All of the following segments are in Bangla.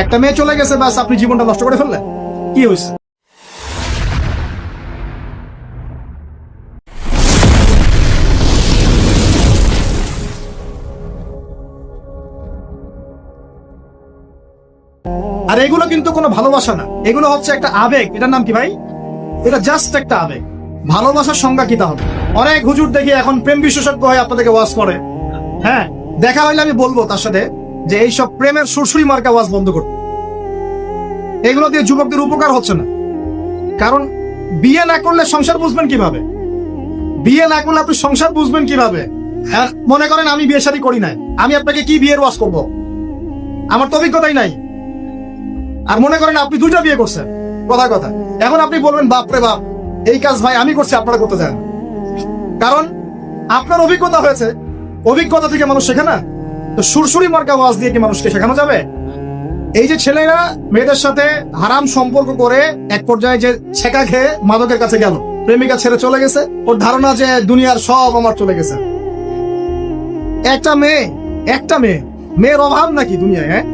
একটা মেয়ে চলে গেছে, ব্যাস আপনি জীবনটা নষ্ট করে ফেললেন। কি হয়েছে? আর এগুলো কিন্তু কোনো ভালোবাসা না। এগুলো হচ্ছে একটা আবেগ। এটার নাম কি ভাই? এটা জাস্ট একটা আবেগ। ভালোবাসার সংজ্ঞা কি তাহলে? অনেক হুজুর দেখি এখন প্রেম বিশেষজ্ঞ হয়ে আপনাদেরকে ওয়াজ করে হ্যাঁ দেখা হইলে আমি বলব তার সাথে। যে এইসব প্রেমের সুরসুরি মার্কা ওয়াজ বন্ধ করতে। এগুলো দিয়ে যুবকদের উপকার হচ্ছে না। কারণ বিয়ে না করলে সংসার বুঝবেন কীভাবে? বিয়ে না করলে আপনি সংসার বুঝবেন কীভাবে? মনে করেন আমি বিয়ে শাদী করি নাই। আমি আপনাকে কি বিয়ের ওয়াজ করব? আমার তো অভিজ্ঞতাই নাই। আর মনে করেন আপনি দুইটা বিয়ে করছেন। কথা কথা। এখন আপনি বলবেন, বাপ রে বাপ, এই কাজ ভাই আমি করছি, আপনারা করতে দেন কারণ আপনার অভিজ্ঞতা হয়েছে। অভিজ্ঞতা থেকে মানুষ শেখে না। তো সুরসুরি মার্কা ওয়াজ দিয়ে কি মানুষকে শেখানো যাবে? এই যে ছেলেরা মেয়েদের সাথে হারাম সম্পর্ক করে এক পর্যায়ে যে ছেকা খেয়ে মাদকের কাছে গেল, প্রেমিকা ছেড়ে চলে গেছে, ওর ধারণা যে দুনিয়ার সব আমার চলে গেছে। একটা মেয়ে একটা মেয়ে, মেয়ের অভাব নাকি দুনিয়ায় হ্যাঁ?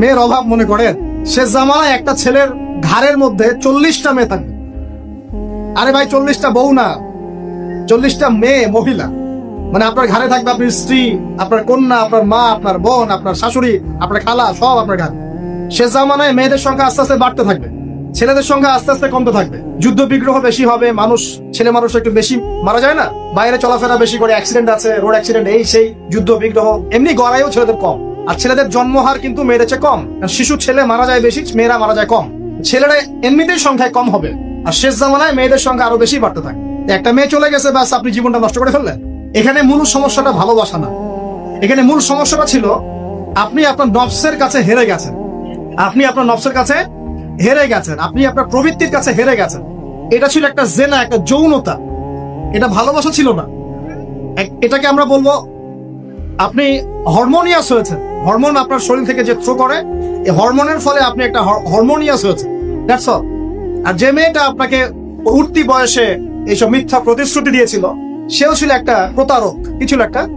মেয়ের অভাব মনে করেন সে জামানায় একটা ছেলের ঘাড়ের মধ্যে চল্লিশটা মেয়ে থাকবে। আরে ভাই, চল্লিশটা বউ না, চল্লিশটা মেয়ে মহিলা। মানে আপনার ঘাড়ে থাকবে আপনার স্ত্রী, আপনার কন্যা, আপনার মা, আপনার বোন, আপনার শাশুড়ি, আপনার খালা, সব আপনার ঘাড়ে। সে জামানায় মেয়েদের সংখ্যা আস্তে আস্তে বাড়তে থাকবে। ছেলেদের সংখ্যা আস্তে আস্তে কমতে থাকবে। যুদ্ধ বিগ্রহ বেশি হবে, মানুষ, ছেলে মানুষ একটু বেশি মারা যায় না? বাইরে চলাফেরা বেশি করে অ্যাক্সিডেন্ট আছে রোড অ্যাক্সিডেন্ট এই সেই, যুদ্ধ বিগ্রহ, এমনি গড়াইও ছেলেদের কম। আর ছেলেদের জন্মহার কিন্তু মেয়েদের চেয়ে কম। শিশু ছেলে মারা যায় বেশি, মেয়েরা মারা যায় কম। ছেলেরা এমনিতেই সংখ্যায় কম হবে। আর শেষ জামানায় মেয়েদের সংখ্যা আরও বেশি বাড়তে থাকে একটা মেয়ে চলে গেছে, ব্যাস আপনি জীবনটা নষ্ট করে ফেললেন। এখানে মূল সমস্যাটা ভালোবাসা না। এখানে মূল সমস্যাটা ছিল, আপনি আপনার নফসের কাছে হেরে গেছেন। আপনি আপনার নফসের কাছে হেরে গেছেন। আপনি আপনার প্রবৃত্তির কাছে হেরে গেছেন। এটা ছিল একটা জেনা, একটা যৌনতা। এটা ভালোবাসা ছিল না। এটাকে আমরা বলব, আপনি হরমোনিয়াস হয়েছেন। হরমোন আপনার শরীর থেকে যে থ্রো করে, এই হরমোনের ফলে আপনি একটা হরমোনিয়াস হয়েছেন। দ্যাটস অল আর যে মেয়েটা আপনাকে উঠতি বয়সে এইসব মিথ্যা প্রতিশ্রুতি দিয়েছিল সেও ছিল একটা প্রতারক। কি ছিল একটা?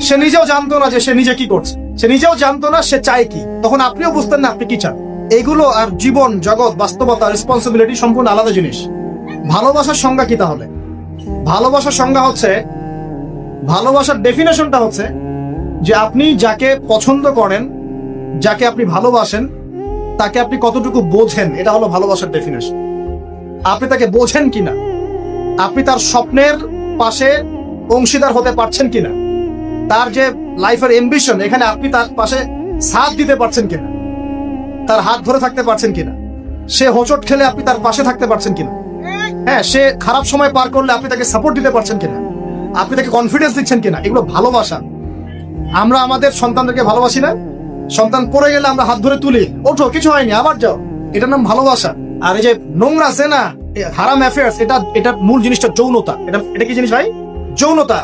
সে নিজেও জানতো না যে সে নিজে কি করছে। সে নিজেও জানতো না সে চায় কি। তখন আপনিও বুঝতেন না আপনি কি চান। এগুলো আর জীবন, জগৎ, বাস্তবতা রেসপন্সিবিলিটি সম্পূর্ণ আলাদা জিনিস। ভালোবাসার সংজ্ঞা কি তাহলে? ভালোবাসার সংজ্ঞা হচ্ছে, ভালোবাসার ডেফিনেশনটা হচ্ছে যে আপনি যাকে পছন্দ করেন, যাকে আপনি ভালোবাসেন, তাকে আপনি কতটুকু বোঝেন, এটা হলো ভালোবাসার ডেফিনেশন আপনি তাকে বোঝেন কিনা? আপনি তার স্বপ্নের পাশে অংশীদার হতে পারছেন কিনা? তার যে লাইফের এম্বিশন এখানে আপনি তার পাশে সাথ দিতে পারছেন কিনা? তার হাত ধরে থাকতে পারছেন কিনা? সে হোঁচট খেলে আপনি তার পাশে থাকতে পারছেন কিনা? হ্যাঁ সে খারাপ সময় পার করলে আপনি তাকে সাপোর্ট দিতে পারছেন কিনা? আপনি তাকে কনফিডেন্স দিচ্ছেন কিনা? এগুলো ভালোবাসা। আমরা আমাদের সন্তানদেরকে ভালোবাসি না? সন্তান পড়ে গেলে আমরা হাত ধরে তুলি। ওঠো, কিছু হয়নি, আবার যাও। এটার নাম ভালোবাসা। আর এই যে নোংরা আছে না হারাম অ্যাফেয়ার্স এটা এটা মূল জিনিসটা যৌনতা। এটা এটা কি জিনিস ভাই? যৌনতা।